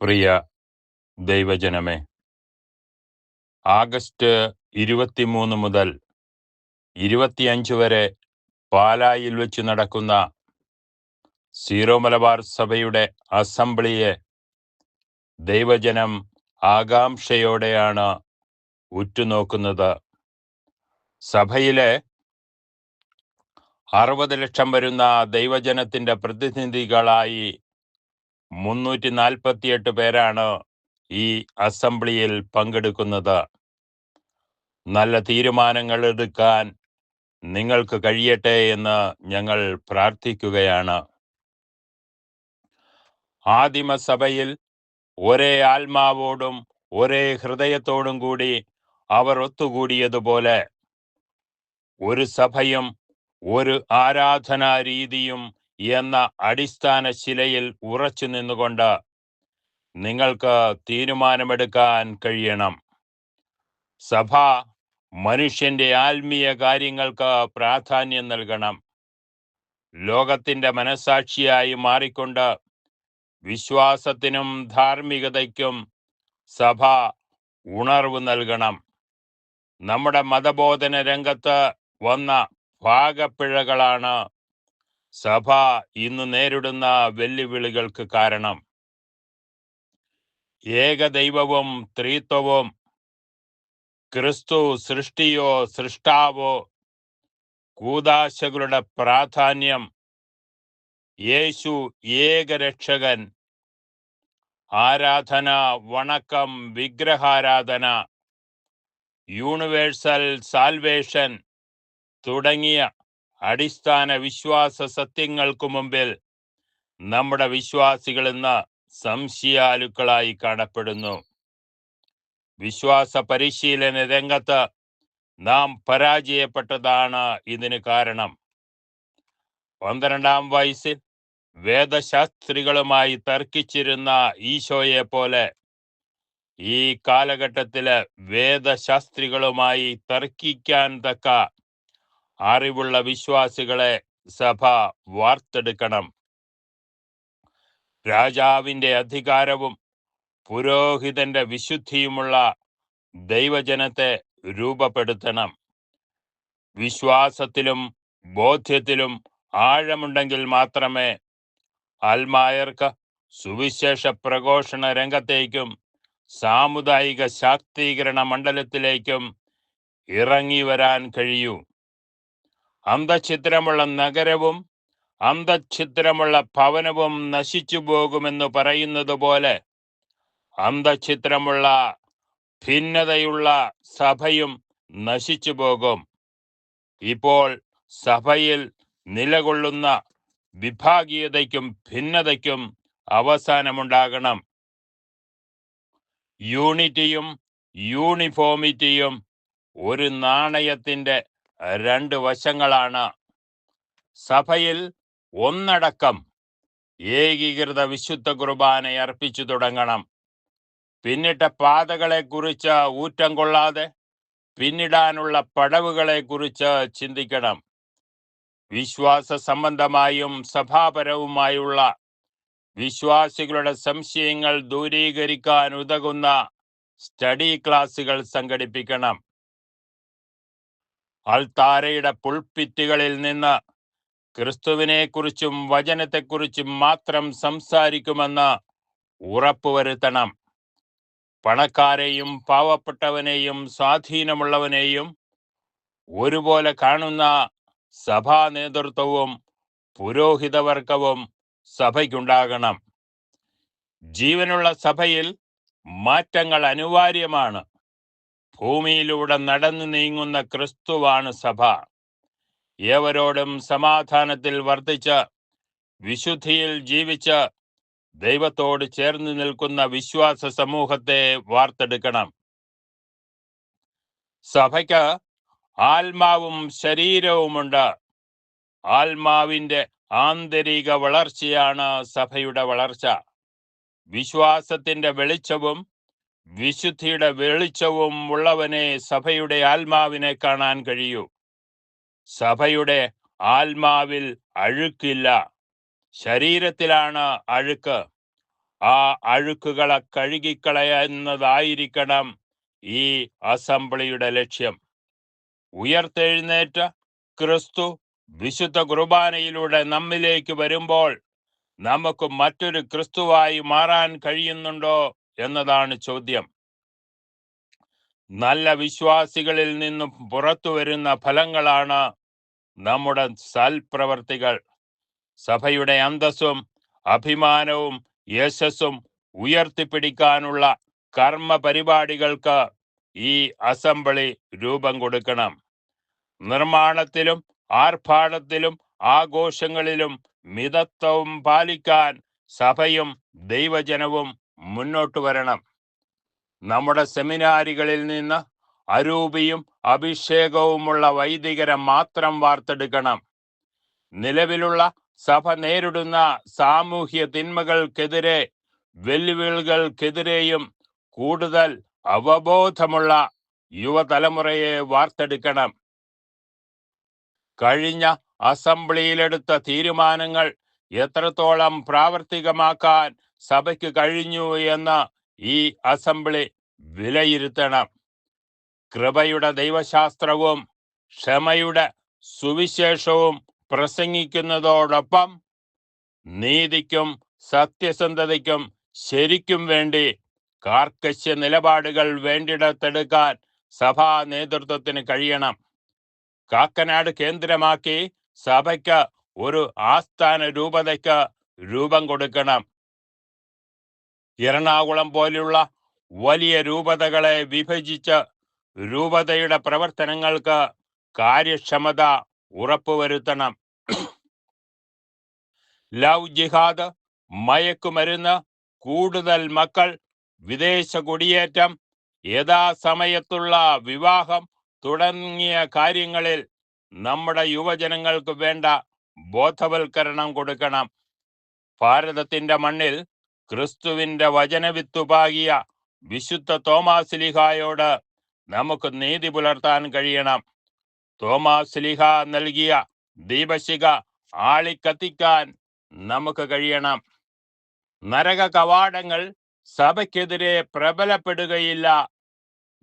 പ്രിയ ദൈവജനമേ ആഗസ്റ്റ് ഇരുപത്തിമൂന്ന് മുതൽ ഇരുപത്തിയഞ്ച് വരെ പാലായിൽ വെച്ച് നടക്കുന്ന സീറോ മലബാർ സഭയുടെ അസംബ്ലിയെ ദൈവജനം ആകാംക്ഷയോടെയാണ് ഉറ്റുനോക്കുന്നത്. സഭയിലെ അറുപത് ലക്ഷം വരുന്ന ദൈവജനത്തിന്റെ പ്രതിനിധികളായി മുന്നൂറ്റി നാൽപ്പത്തിയെട്ട് പേരാണ് ഈ അസംബ്ലിയിൽ പങ്കെടുക്കുന്നത്. നല്ല തീരുമാനങ്ങൾ എടുക്കാൻ നിങ്ങൾക്ക് കഴിയട്ടെ എന്ന് ഞങ്ങൾ പ്രാർത്ഥിക്കുകയാണ്. ആദിമസഭയിൽ ഒരേ ആത്മാവോടും ഒരേ ഹൃദയത്തോടും കൂടി അവർ ഒത്തുകൂടിയതുപോലെ ഒരു സഭയും ഒരു ആരാധനാ രീതിയും എന്ന അടിസ്ഥാന ശിലയിൽ ഉറച്ചു നിന്നുകൊണ്ട് നിങ്ങൾക്ക് തീരുമാനമെടുക്കാൻ കഴിയണം. സഭ മനുഷ്യന്റെ ആത്മീയ കാര്യങ്ങൾക്ക് പ്രാധാന്യം നൽകണം. ലോകത്തിന്റെ മനസാക്ഷിയായി മാറിക്കൊണ്ട് വിശ്വാസത്തിനും ധാർമ്മികതയ്ക്കും സഭ ഉണർവ് നൽകണം. നമ്മുടെ മതബോധന രംഗത്ത് വന്ന ഭാഗപ്പിഴകളാണ് സഭ ഇന്ന് നേരിടുന്ന വെല്ലുവിളികൾക്ക് കാരണം ഏകദൈവവും ത്രിത്വവും ക്രിസ്തു സൃഷ്ടിയോ സൃഷ്ടാവോ കൂതാശകളുടെ പ്രാധാന്യം യേശു ഏകരക്ഷകൻ ആരാധന വണക്കം വിഗ്രഹാരാധന യൂണിവേഴ്സൽ സാൽവേഷൻ തുടങ്ങിയ അടിസ്ഥാന വിശ്വാസ സത്യങ്ങൾക്കു മുമ്പിൽ നമ്മുടെ വിശ്വാസികൾ ഇന്ന് സംശയാലുക്കളായി കാണപ്പെടുന്നു. വിശ്വാസ പരിശീലന രംഗത്ത് നാം പരാജയപ്പെട്ടതാണ് ഇതിന് കാരണം. പന്ത്രണ്ടാം വയസ്സിൽ വേദശാസ്ത്രികളുമായി തർക്കിച്ചിരുന്ന ഈശോയെ പോലെ ഈ കാലഘട്ടത്തിലെ വേദശാസ്ത്രികളുമായി തർക്കിക്കാൻ തക്ക അറിവുള്ള വിശ്വാസികളെ സഭ വാർത്തെടുക്കണം. രാജാവിന്റെ അധികാരവും പുരോഹിതന്റെ വിശുദ്ധിയുമുള്ള ദൈവജനത്തെ രൂപപ്പെടുത്തണം. വിശ്വാസത്തിലും ബോധ്യത്തിലും ആഴമുണ്ടെങ്കിൽ മാത്രമേ ആൽമായർക്ക് സുവിശേഷ പ്രഘോഷണ രംഗത്തേക്കും സാമുദായിക ശാക്തീകരണ മണ്ഡലത്തിലേക്കും ഇറങ്ങി വരാൻ കഴിയൂ. അന്തഛിദ്രമുള്ള നഗരവും അന്തഛിദ്രമുള്ള ഭവനവും നശിച്ചു പോകുമെന്ന് പറയുന്നത് പോലെ അന്തഛിദ്രമുള്ള ഭിന്നതയുള്ള സഭയും നശിച്ചു പോകും. ഇപ്പോൾ സഭയിൽ നിലകൊള്ളുന്ന വിഭാഗീയതയ്ക്കും ഭിന്നതയ്ക്കും അവസാനമുണ്ടാകണം. യൂണിറ്റിയും യൂണിഫോമിറ്റിയും ഒരു നാണയത്തിന്റെ രണ്ട് വശങ്ങളാണ്. സഭയിൽ ഒന്നടക്കം ഏകീകൃത വിശുദ്ധ കുർബാന അർപ്പിച്ചു തുടങ്ങണം. പിന്നിട്ട പാതകളെ കുറിച്ച് ഊറ്റം കൊള്ളാതെ പിന്നിടാനുള്ള പടവുകളെ കുറിച്ച് ചിന്തിക്കണം. വിശ്വാസ സംബന്ധമായും സഭാപരവുമായുള്ള വിശ്വാസികളുടെ സംശയങ്ങൾ ദൂരീകരിക്കാൻ ഉതകുന്ന സ്റ്റഡി ക്ലാസുകൾ സംഘടിപ്പിക്കണം. അൾത്താരയുടെ പുൾപ്പിറ്റുകളിൽ നിന്ന് ക്രിസ്തുവിനെക്കുറിച്ചും വചനത്തെക്കുറിച്ചും മാത്രം സംസാരിക്കുമെന്ന് ഉറപ്പുവരുത്തണം. പണക്കാരെയും പാവപ്പെട്ടവനെയും സ്വാധീനമുള്ളവനെയും ഒരുപോലെ കാണുന്ന സഭാ നേതൃത്വവും പുരോഹിതവർഗവും സഭയ്ക്കുണ്ടാകണം. ജീവനുള്ള സഭയിൽ മാറ്റങ്ങൾ അനിവാര്യമാണ്. ഭൂമിയിലൂടെ നടന്നു നീങ്ങുന്ന ക്രിസ്തുവാണ് സഭ. ഏവരോടും സമാധാനത്തിൽ വർദ്ധിച്ച് വിശുദ്ധിയിൽ ജീവിച്ച് ദൈവത്തോട് ചേർന്ന് നിൽക്കുന്ന വിശ്വാസ സമൂഹത്തെ വാർത്തെടുക്കണം. സഭയ്ക്ക് ആത്മാവും ശരീരവുമുണ്ട്. ആത്മാവിന്റെ ആന്തരിക വളർച്ചയാണ് സഭയുടെ വളർച്ച. വിശ്വാസത്തിന്റെ വെളിച്ചവും വിശുദ്ധിയുടെ വെളിച്ചവും ഉള്ളവനെ സഭയുടെ ആത്മാവിനെ കാണാൻ കഴിയൂ. സഭയുടെ ആത്മാവിൽ അഴുക്കില്ല. ശരീരത്തിലാണ് അഴുക്ക്. ആ അഴുക്കുകളെ കഴുകിക്കളയുന്നതായിരിക്കണം ഈ അസംബ്ലിയുടെ ലക്ഷ്യം. ഉയർത്തെഴുന്നേറ്റ ക്രിസ്തു വിശുദ്ധ കുർബാനയിലൂടെ നമ്മിലേക്ക് വരുമ്പോൾ നമുക്ക് മറ്റൊരു ക്രിസ്തുവായി മാറാൻ കഴിയുന്നുണ്ടോ? എന്നതാണ് ചോദ്യം. നല്ല വിശ്വാസികളിൽ നിന്നും പുറത്തു വരുന്ന ഫലങ്ങളാണ് നമ്മുടെ സൽപ്രവർത്തികൾ. സഭയുടെ അന്തസ്സും അഭിമാനവും യശസ്സും ഉയർത്തിപ്പിടിക്കാനുള്ള കർമ്മ പരിപാടികൾക്ക് ഈ അസംബ്ലി രൂപം കൊടുക്കണം. നിർമ്മാണത്തിലും ആർഭാടത്തിലും ആഘോഷങ്ങളിലും മിതത്വവും പാലിക്കാൻ സഭയും ദൈവജനവും മുന്നോട്ട് വരണം. നമ്മുടെ സെമിനാരികളിൽ നിന്ന് അരൂപിയും അഭിഷേകവുമുള്ള വൈദികരെ മാത്രം വാർത്തെടുക്കണം. നിലവിലുള്ള സഭ നേരിടുന്ന സാമൂഹ്യ തിന്മകൾക്കെതിരെ വെല്ലുവിളികൾക്കെതിരെയും കൂടുതൽ അവബോധമുള്ള യുവതലമുറയെ വാർത്തെടുക്കണം. കഴിഞ്ഞ അസംബ്ലിയിലെടുത്ത തീരുമാനങ്ങൾ എത്രത്തോളം പ്രാവർത്തികമാക്കാൻ സഭയ്ക്ക് കഴിഞ്ഞു എന്ന് ഈ അസംബ്ലി വിലയിരുത്തണം. കൃപയുടെ ദൈവശാസ്ത്രവും ക്ഷമയുടെ സുവിശേഷവും പ്രസംഗിക്കുന്നതോടൊപ്പം നീതിക്കും സത്യസന്ധതയ്ക്കും ശരിക്കും വേണ്ടി കാർക്കശ്യ നിലപാടുകൾ വേണ്ടിടത്തെടുക്കാൻ സഭാ നേതൃത്വത്തിന് കഴിയണം. കാക്കനാട് കേന്ദ്രമാക്കി സഭയ്ക്ക് ഒരു ആസ്ഥാന രൂപതയ്ക്ക് രൂപം കൊടുക്കണം. എറണാകുളം പോലെയുള്ള വലിയ രൂപതകളെ വിഭജിച്ച് രൂപതയുടെ പ്രവർത്തനങ്ങൾക്ക് കാര്യക്ഷമത ഉറപ്പുവരുത്തണം. ലവ് ജിഹാദ് മയക്കുമരുന്ന് കൂടുതൽ മക്കൾ വിദേശ കുടിയേറ്റം യഥാസമയത്തുള്ള വിവാഹം തുടങ്ങിയ കാര്യങ്ങളിൽ നമ്മുടെ യുവജനങ്ങൾക്ക് വേണ്ട ബോധവൽക്കരണം കൊടുക്കണം. ഭാരതത്തിന്റെ മണ്ണിൽ ക്രിസ്തുവിന്റെ വചനവിത്തുപാകിയ വിശുദ്ധ തോമാസ്ലിഹായോട് നമുക്ക് നീതി പുലർത്താൻ കഴിയണം. തോമാസ്ലിഹ നൽകിയ ദീപശിക ആളിക്കത്തിക്കാൻ നമുക്ക് കഴിയണം. നരക കവാടങ്ങൾ സഭയ്ക്കെതിരെ പ്രബലപ്പെടുകയില്ല.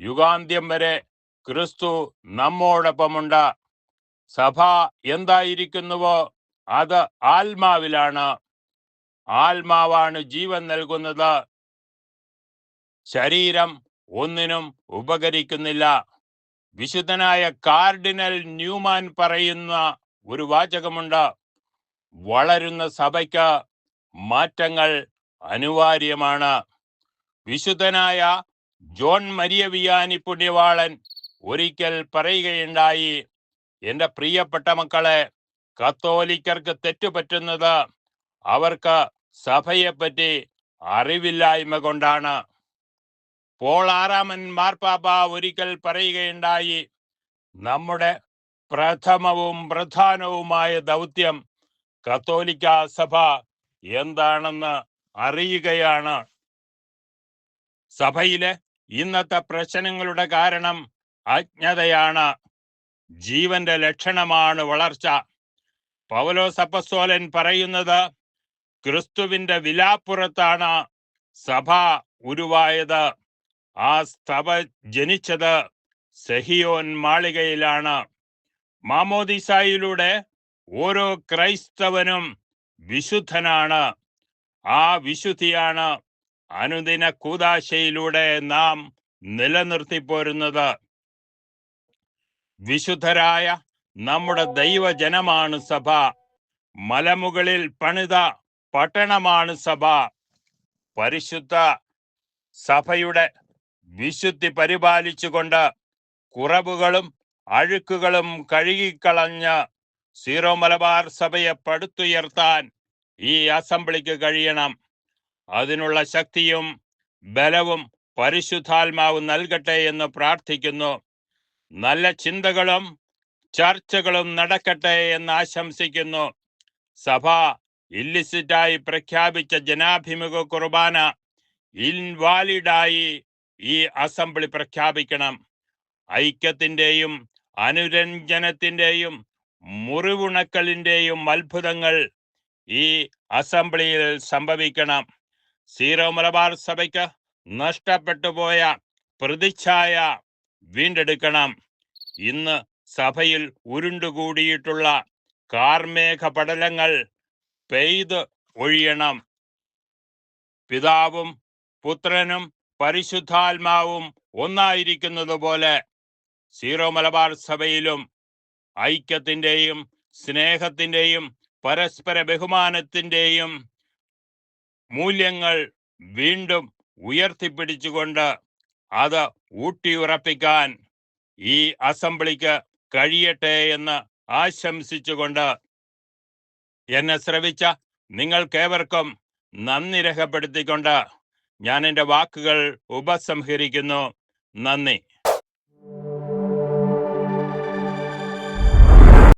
യുഗാന്ത്യം വരെ ക്രിസ്തു നമ്മോടൊപ്പമുണ്ട്. സഭ എന്തായിരിക്കുന്നുവോ? അത് ആത്മാവിലാണ്. ആത്മാവാണ് ജീവൻ നൽകുന്നത്. ശരീരം ഒന്നിനും ഉപകരിക്കുന്നില്ല. വിശുദ്ധനായ കാർഡിനൽ ന്യൂമാൻ പറയുന്ന ഒരു വാചകമുണ്ട്. വളരുന്ന സഭയ്ക്ക് മാറ്റങ്ങൾ അനിവാര്യമാണ്. വിശുദ്ധനായ ജോൺ മരിയ വിയാനി പുണ്യവാളൻ ഒരിക്കൽ പറയുകയുണ്ടായി എന്റെ പ്രിയപ്പെട്ട മക്കളെ കത്തോലിക്കർക്ക് തെറ്റുപറ്റുന്നത് അവർക്ക് സഭയെപ്പറ്റി അറിവില്ലായ്മ കൊണ്ടാണ്. പോൾ ആറാമൻ മാർപ്പാപ്പ ഒരിക്കൽ പറയുകയുണ്ടായി നമ്മുടെ പ്രഥമവും പ്രധാനവുമായ ദൗത്യം കത്തോലിക്ക സഭ എന്താണെന്ന് അറിയുകയാണ്. സഭയിലെ ഇന്നത്തെ പ്രശ്നങ്ങളുടെ കാരണം അജ്ഞതയാണ്. ജീവന്റെ ലക്ഷണമാണ് വളർച്ച. പൗലോസ് സപ്പസോലൻ പറയുന്നത് ക്രിസ്തുവിന്റെ വിലാപ്പുറത്താണ് സഭ ഉരുവായത്. ആ സഭ ജനിച്ചത് സെഹിയോൻ മാളികയിലാണ്. മാമോദിസായിലൂടെ ഓരോ ക്രൈസ്തവനും വിശുദ്ധനാണ്. ആ വിശുദ്ധിയാണ് അനുദിന കൂതാശയിലൂടെ നാം നിലനിർത്തിപ്പോരുന്നത് വിശുദ്ധരായ നമ്മുടെ ദൈവജനമാണ് സഭ. മലമുകളിൽ പണിത പട്ടണമാണ് സഭ. പരിശുദ്ധ സഭയുടെ വിശുദ്ധി പരിപാലിച്ചുകൊണ്ട് കുറവുകളും അഴുക്കുകളും കഴുകിക്കളഞ്ഞ് സീറോ മലബാർ സഭയെ പടുത്തുയർത്താൻ ഈ അസംബ്ലിക്ക് കഴിയണം. അതിനുള്ള ശക്തിയും ബലവും പരിശുദ്ധാത്മാവ് നൽകട്ടെ എന്ന് പ്രാർത്ഥിക്കുന്നു. നല്ല ചിന്തകളും ചർച്ചകളും നടക്കട്ടെ എന്ന് ആശംസിക്കുന്നു. സഭ ഇല്ലിസിറ്റായി പ്രഖ്യാപിച്ച ജനാഭിമുഖ കുർബാന ഇൻവാലിഡായി ഈ അസംബ്ലി പ്രഖ്യാപിക്കണം. ഐക്യത്തിന്റെയും അനുരഞ്ജനത്തിന്റെയും മുറിവുണക്കലിന്റെയും അത്ഭുതങ്ങൾ ഈ അസംബ്ലിയിൽ സംഭവിക്കണം. സീറോ മലബാർ സഭയ്ക്ക് നഷ്ടപ്പെട്ടു പോയ പ്രതിച്ഛായ വീണ്ടെടുക്കണം. ഇന്ന് സഭയിൽ ഉരുണ്ടുകൂടിയിട്ടുള്ള കാർമേഘ പടലങ്ങൾ പെയ്ത് ഒഴിയണം. പിതാവും പുത്രനും പരിശുദ്ധാത്മാവും ഒന്നായിരിക്കുന്നത് പോലെ സീറോ മലബാർ സഭയിലും ഐക്യത്തിന്റെയും സ്നേഹത്തിന്റെയും പരസ്പര ബഹുമാനത്തിന്റെയും മൂല്യങ്ങൾ വീണ്ടും ഉയർത്തിപ്പിടിച്ചുകൊണ്ട് അത് ഊട്ടിയുറപ്പിക്കാൻ ഈ അസംബ്ലിക്ക് കഴിയട്ടെ എന്ന് ആശംസിച്ചുകൊണ്ട് എന്നെ ശ്രവിച്ച നിങ്ങൾക്കേവർക്കും നന്ദി രേഖപ്പെടുത്തിക്കൊണ്ട് ഞാൻ എന്റെ വാക്കുകൾ ഉപസംഹരിക്കുന്നു. നന്ദി.